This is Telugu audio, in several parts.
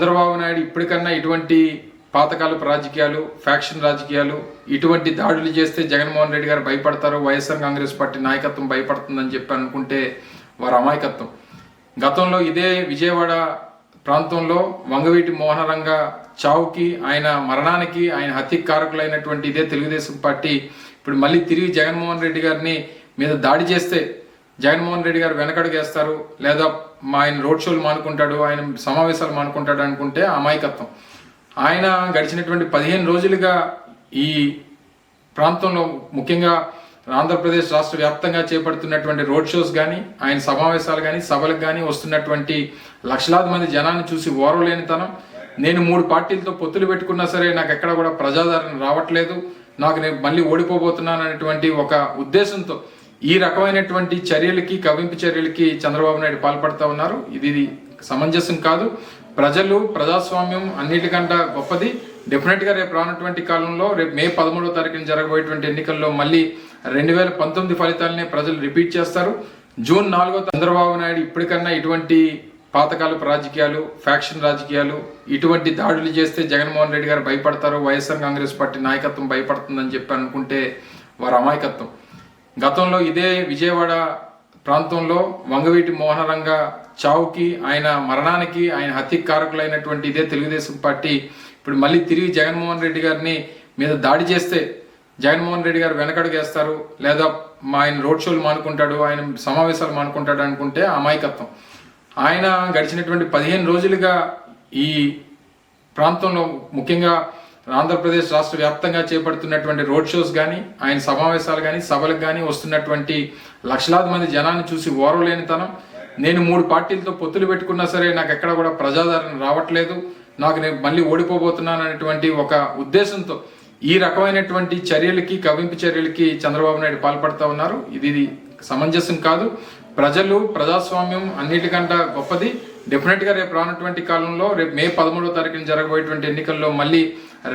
చంద్రబాబు నాయుడు ఇప్పటికన్నా ఇటువంటి పాతకాలపు రాజకీయాలు ఫ్యాక్షన్ రాజకీయాలు ఇటువంటి దాడులు చేస్తే జగన్మోహన్ రెడ్డి గారు భయపడతారు వైఎస్ఆర్ కాంగ్రెస్ పార్టీ నాయకత్వం భయపడుతుందని చెప్పి అనుకుంటే వారు అమాయకత్వం. గతంలో ఇదే విజయవాడ ప్రాంతంలో వంగవీటి మోహనరంగ చావుకి ఆయన మరణానికి ఆయన హత్య కారకులైనటువంటి ఇదే తెలుగుదేశం పార్టీ ఇప్పుడు మళ్ళీ తిరిగి జగన్మోహన్ రెడ్డి గారిని మీద దాడి చేస్తే జగన్మోహన్ రెడ్డి గారు వెనకడుగేస్తారు లేదా ఆయన రోడ్ షోలు మానుకుంటాడు ఆయన సమావేశాలు మానుకుంటాడు అనుకుంటే అమాయకత్వం. ఆయన గడిచినటువంటి పదిహేను రోజులుగా ఈ ప్రాంతంలో ముఖ్యంగా ఆంధ్రప్రదేశ్ రాష్ట్ర వ్యాప్తంగా చేపడుతున్నటువంటి రోడ్ షోస్ కానీ ఆయన సమావేశాలు కానీ సభలకు కానీ వస్తున్నటువంటి లక్షలాది మంది జనాన్ని చూసి ఓర్వలేనితనం. నేను మూడు పార్టీలతో పొత్తులు పెట్టుకున్నా సరే నాకు ఎక్కడ కూడా ప్రజాదరణ రావట్లేదు. నాకు నేను మళ్ళీ ఓడిపోబోతున్నాను అనేటువంటి ఒక ఉద్దేశంతో ఈ రకమైనటువంటి చర్యలకి కవింపు చర్యలకి చంద్రబాబు నాయుడు పాల్పడతా ఉన్నారు. ఇది సమంజసం కాదు. ప్రజలు ప్రజాస్వామ్యం అన్నిటికంటే గొప్పది. డెఫినెట్గా రేపు రానటువంటి కాలంలో రేపు మే పదమూడవ తారీఖున జరగబోయేటువంటి ఎన్నికల్లో మళ్ళీ రెండు వేల పంతొమ్మిది ఫలితాలనే ప్రజలు రిపీట్ చేస్తారు. జూన్ నాలుగో చంద్రబాబు నాయుడు ఇప్పటికన్నా ఇటువంటి పాతకాలపు రాజకీయాలు ఫ్యాక్షన్ రాజకీయాలు ఇటువంటి దాడులు చేస్తే జగన్మోహన్ రెడ్డి గారు భయపడతారు. వైఎస్ఆర్ కాంగ్రెస్ పార్టీ నాయకత్వం భయపడుతుందని చెప్పి అనుకుంటే వారు అమాయకత్వం. గతంలో ఇదే విజయవాడ ప్రాంతంలో వంగవీటి మోహనరంగ చావుకి ఆయన మరణానికి ఆయన హత్య కారకులైనటువంటి ఇదే తెలుగుదేశం పార్టీ ఇప్పుడు మళ్ళీ తిరిగి జగన్మోహన్ రెడ్డి గారిని మీద దాడి చేస్తే జగన్మోహన్ రెడ్డి గారు వెనకడుగేస్తారు లేదా మా ఆయన రోడ్ షోలు మానుకుంటాడు ఆయన సమావేశాలు మానుకుంటాడు అనుకుంటే అమాయకత్వం. ఆయన గడిచినటువంటి పదిహేను రోజులుగా ఈ ప్రాంతంలో ముఖ్యంగా ఆంధ్రప్రదేశ్ రాష్ట్ర వ్యాప్తంగా చేపడుతున్నటువంటి రోడ్ షోస్ కానీ ఆయన సమావేశాలు కానీ సభలకు కానీ వస్తున్నటువంటి లక్షలాది మంది జనాన్ని చూసి ఓర్వలేనితనం. నేను మూడు పార్టీలతో పొత్తులు పెట్టుకున్నా సరే నాకు ఎక్కడ కూడా ప్రజాదరణ రావట్లేదు. నాకు నేను మళ్ళీ ఓడిపోబోతున్నాను అనేటువంటి ఒక ఉద్దేశంతో ఈ రకమైనటువంటి చర్యలకి కవింపు చర్యలకి చంద్రబాబు నాయుడు పాల్పడతా ఉన్నారు. ఇది సమంజసం కాదు. ప్రజలు ప్రజాస్వామ్యం అన్నిటికంటే గొప్పది. డెఫినెట్గా రేపు రానటువంటి కాలంలో రేపు మే పదమూడవ తారీఖున జరగబోయేటువంటి ఎన్నికల్లో మళ్ళీ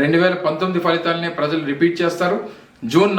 రెండు వేల పంతొమ్మిది ఫలితాలనే ప్రజలు రిపీట్ చేస్తారు. జూన్